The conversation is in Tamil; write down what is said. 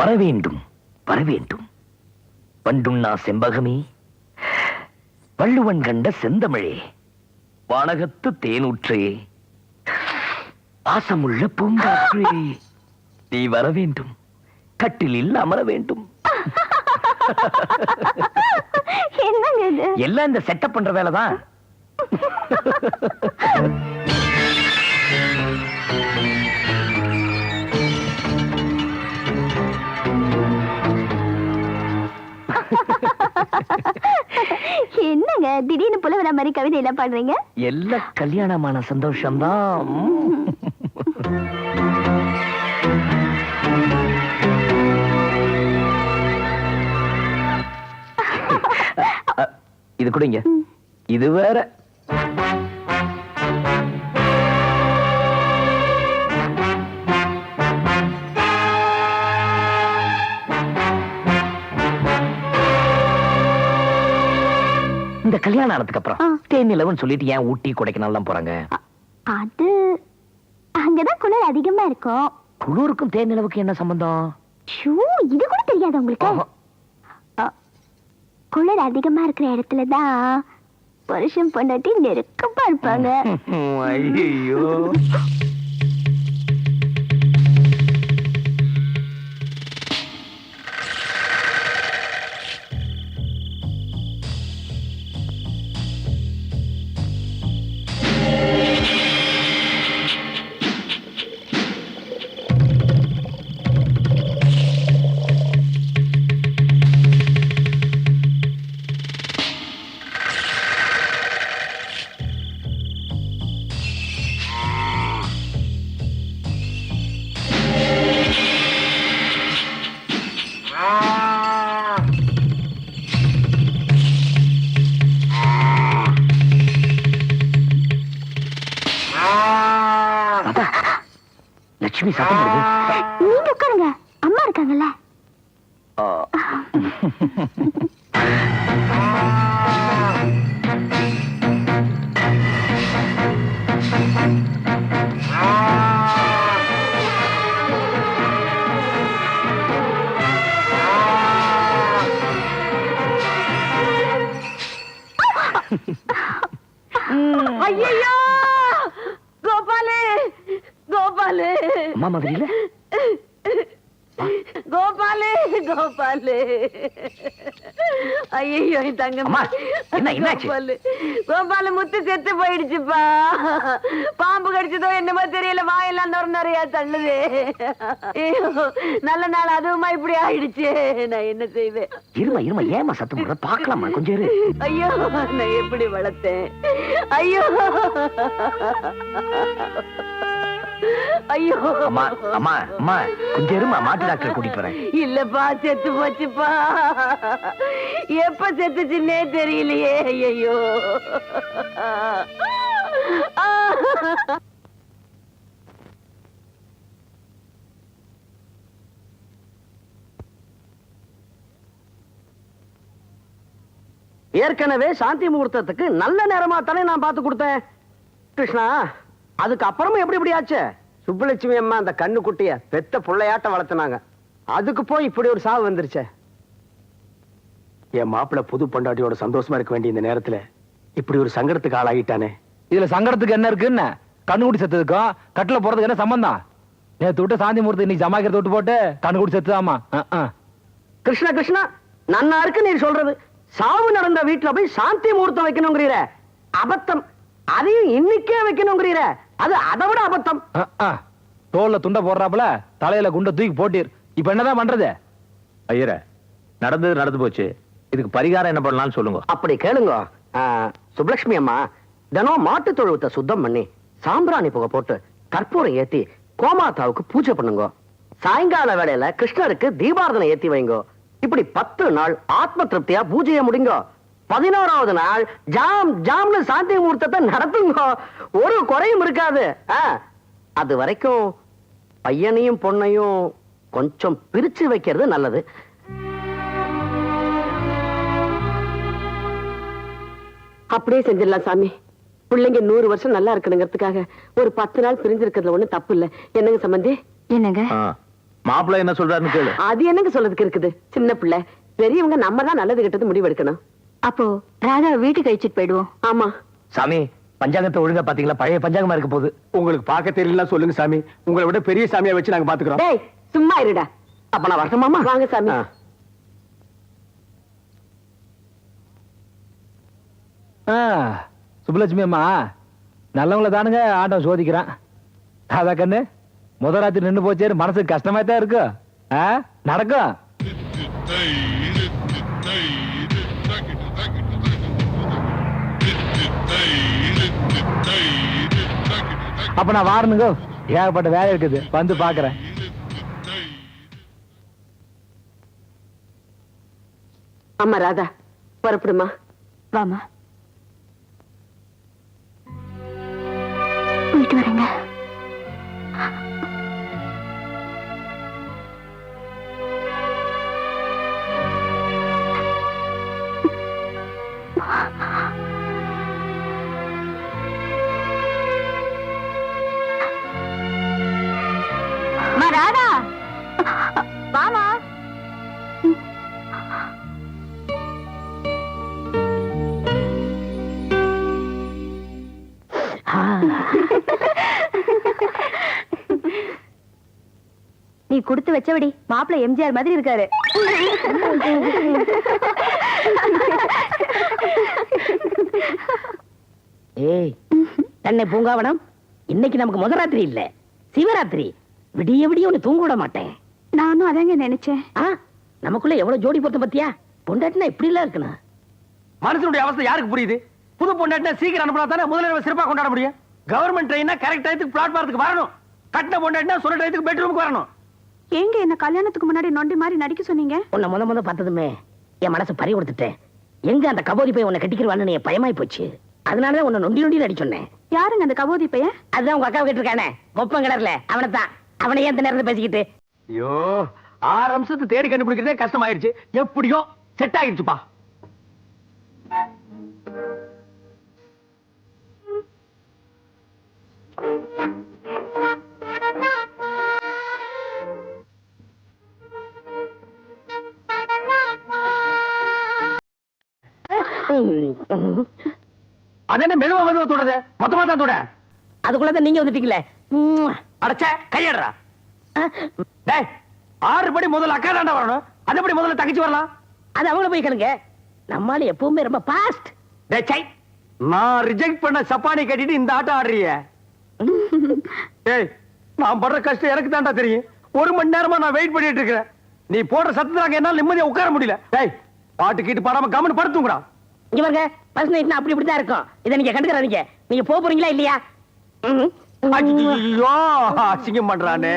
வரவேண்டும் வரவேண்டும். வண்டுண்ணா செம்பகமே வள்ளுவன் கண்ட செந்தமிழே வானகத்து தேனூற்றே பாசமுள்ள பூங்காற்றே. நீ வர வேண்டும் கட்டிலில் அமர வேண்டும். எல்லாம் இந்த செட்டப் பண்ற வேலைதான். திடீர்னு புலவர மாதிரி கவிதை எல்லாம் பாடுறீங்க? எல்லாம் கல்யாணமான சந்தோஷம்தான். இது கொடுங்க. இது வேற. கல்யாணம் ஆனதுக்கு அப்புறம். தேனிலவன் சொல்லிட்டு ஏன் ஊட்டி கொடைக்கானல்லாம் போறாங்க? அது அங்கதான் குளிர் அதிகமா இருக்கும். குளூருக்கும் தேனிலவுக்கு என்ன சம்பந்தம்? ஷூ இது கூட தெரியாது உங்களுக்கு. குளிர் அதிகமா இருக்கிற இடத்துல தான் புருஷன் பொண்டாட்டி நெருக்கமா இருப்பாங்க. ஐயோ லட்சுமி சத்தம் போடுது நீங்க உட்காருங்க. அம்மா இருக்காங்கல்ல. ஐயோ கோபாலு கோபாலு. அம்மா மாதிரி இல்ல கோபாலு கோபாலு. ஐயோ தங்க அம்மா, என்ன, என்னாச்சு? கோபாலு. கோபாலு முத்து செத்து போயிடுச்சுப்பா. பாம்பு கடிச்சதோ என்னமோ தெரியல வாயெல்லாம் திறந்து நிறைய தள்ளுது. நல்ல நாள் அதுவுமா இப்படி ஆயிடுச்சு. நான் என்ன செய்வேன்? இருமா இருமா ஏமா சத்தம் போடுற? பாக்கலாமா கொஞ்சம் ஐயோ நான் எப்படி வளர்த்தேன்? ஐயோ. ஐயோ. அம்மா அம்மா அம்மா கொஞ்சம் இருமா மாட்டு டாக்டர் கூட்டிட்டு வரேன். இல்லப்பா செத்து போச்சுப்பா. எப்ப செத்துச்சுன்னே தெரியலையே ஐயோ ஏற்கனவே சாந்தி முகூர்த்தத்துக்கு நல்ல நேரமா தானே நான் பார்த்து கொடுத்தேன். கிருஷ்ணா அதுக்கு அப்புறமும் எப்படி இப்படி ஆச்சு? சுப்புலட்சுமி அம்மா அந்த கண்ணு குட்டிய பெத்த புள்ளையாட்ட வளர்த்துனாங்க. அதுக்கு போய் இப்படி ஒரு சாவு வந்துருச்சே. என் மாப்பிள்ள புது பொண்டாட்டியோட சந்தோஷமா இருக்க வேண்டிய இந்த நேரத்துல இப்படி ஒரு சங்கடத்துக்கு ஆளாகிட்டானே இதுல சங்கடத்துக்கு என்ன இருக்கு என்ன? கண்ணுக்குடி செத்ததுக்கும் கட்டில போறதுக்கு என்ன சம்பந்தம்? நேத்து விட்டு சாந்தி மூர்த்தி இன்னைக்கு ஜமாக்கிறத விட்டு போட்டு கண்ணுக்குடி செத்துதாமா? கிருஷ்ணா கிருஷ்ணா நன்னா இருக்கு நீ சொல்றது. சாவு நடந்த வீட்டுல போய் சாந்தி முகூர்த்தம் வைக்கணுங்கிறீர. அபத்தம். அதையும் இன்னைக்கே வைக்கணுங்கிறீர. அது அதை விட அபத்தம். தோல்ல துண்டை போடுறாப்புல தலையில குண்டை தூக்கி போட்டீர். இப்ப என்னதான் பண்றது? ஐயர நடந்தது நடந்து போச்சு. இதுக்கு பரிகாரம் என்ன பண்ணலாம்னு சொல்லுங்க. அப்படி கேளுங்க. ஆ, சுப்புலட்சுமி அம்மா தினம் மாட்டு தொழுவத்தை சுத்தம் பண்ணி சாம்பிராணி புகை போட்டு கற்பூரம் ஏத்தி கோமாதாவுக்கு பூஜை பண்ணுங்க. சாயங்கால வேளையில கிருஷ்ணருக்கு தீபாரதனை ஏத்தி வைங்க. இப்படி பத்து நாள் ஆத்ம திருப்தியா பூஜையை முடிங்க. பதினோராவது நாள் ஜாம் ஜாம்னு சாந்தி முகூர்த்தத்தை நடத்துங்க. ஒரு குறையும் இருக்காது. அது வரைக்கும் பையனையும் பொண்ணையும் கொஞ்சம் பிரிச்சு வைக்கிறது நல்லது. அப்படியே செஞ்சிடலாம் சாமி. பிள்ளைங்க நூறு வருஷம் நல்லா இருக்கணுங்கிறதுக்காக ஒரு பத்து நாள் பிரிஞ்சிருக்கிறதுல ஒண்ணும் தப்பு இல்ல. என்னங்க சம்பந்தி? என்னங்க? மாப்பிள்ளை என்ன சொல்றாருன்னு கேளு. அது என்னங்க சொல்லதுக்கு இருக்குது? சின்ன பிள்ளை. பெரியவங்க நம்ம தான் நல்லது கெட்டது முடிவெடுக்கணும். அப்போ ராதா வீட்டுக்கு அழிச்சிட்டு போயிடுவோம். ஆமா. சாமி பஞ்சாங்கத்தை ஒழுங்கா பாத்தீங்களா? பழைய பஞ்சாங்கமா இருக்க போகுது. உங்களுக்கு பார்க்க தெரியல சொல்லுங்க சாமி. உங்களை விட பெரிய சாமியா வச்சு நாங்க பாத்துக்கிறோம். டேய் சும்மா இருடா. அப்ப நான் வரட்டுமாமா வாங்க சாமி. சுப்புலட்சுமி அம்மா நல்லவங்கள தானுங்க ஆட்டம் சோதிக்கிறான். அதா கண்ணு முத ராத்திரி நின்னு போச்சேன்னு மனசுக்கு கஷ்டமா தான் இருக்கு. ஆ, நடக்கும். அப்ப நான் வாரணுங்க. ஏகப்பட்ட வேலை இருக்குது. வந்து பாக்குறேன். அம்மா ராதா. புறப்படுமா? வாமா. போயிட்டு வரேங்க. அம்மா, ராதா. வாமா. நீ கொடுத்து வச்சபடி மாப்பிள்ளை எம்ஜிஆர் மாதிரி இருக்காரு. ஏய் தன்னை பூங்காவனம் இன்னைக்கு நமக்கு முதராத்திரி இல்ல. சிவராத்திரி. விடிய விடிய உன்னை தூங்க விட மாட்டேன். நானும் அதாங்க நினைச்சேன். ஆ நமக்குள்ள எவ்வளவு ஜோடி பொருத்தம் பத்தியா பொண்டாட்டினா இப்படி எல்லாம் இருக்கணும். மனுஷனுடைய அவஸ்தை யாருக்கு புரியுது? புது பொண்டாட்டினா சீக்கிரம் அனுப்பினா தானே முதல்ல சிறப்பா கொண்டாட முடியும்? கவர்மெண்ட் ட்ரெயினா கரெக்ட் டயத்துக்கு பிளாட்பாரத்துக்கு வரணும். கட்டின பொண்டாட்டினா சொன்ன டயத்துக்கு பெட்ரூமுக்கு வரணும். எங்க என்ன கல்யாணத்துக்கு முன்னாடி நொண்டி மாதிரி நடிக்க சொன்னீங்க? உன்னை முத முத பார்த்ததுமே என் மனசு பறி கொடுத்துட்டேன். எங்க அந்த கபோதி போய் உன்னை கட்டிக்கிறவான்னு என் பயமாய் போச்சு. அதனாலதான் உன்னை நொண்டி நொண்டி நடி சொன்னேன். யாருங்க அந்த கபோதி பையன்? அதுதான் உங்க அக்கா கேட்டிருக்கானே. மொப்பம் கிடர்ல அவனை தான் அவனை இந்த நேரத்துல பேசிக்கிட்டு? ஐயோ ஆறு அம்சத்தை தேடி கண்டுபிடிக்கிறதே கஷ்டமாயிருச்சு. எப்படியோ செட் ஆயிடுச்சுப்பா அது என்ன மெதுவா மெதுவா தொடுறது மொத்தமா தான் தொட அதுக்குள்ளதான் நீங்க வந்துட்டீங்களே. அடைச்ச கையடுறா. டேய் ஆறு படி முதல்ல அக்கா தாண்டா வரணும். அதுபடி முதல்ல தங்கச்சி வரலாம். அது அவங்கள போய் கேளுங்க. நம்மால எப்பவுமே ரொம்ப பாஸ்ட் டேய் சை. நான் ரிஜெக்ட் பண்ண சப்பானி கட்டிட்டு இந்த ஆட்டம் ஆடுறிய. டேய் நான் படுற கஷ்டம் எனக்கு தான்டா தெரியும். ஒரு மணி நேரமா நான் வெயிட் பண்ணிட்டு இருக்கிறேன். நீ போடுற சத்தத்துல என்னால நிம்மதியா உட்கார முடியல. டேய் பாட்டு கீட்டு பாடாம கம்மன் படுத்துங்கடா இங்க பாருங்க நைட்னா அப்படி இப்படி தான் இருக்கும். இதை நீங்க கண்டுக்கிறாதீங்க. நீங்க போக போறீங்களா இல்லையா? அசிங்கம் பண்றானே.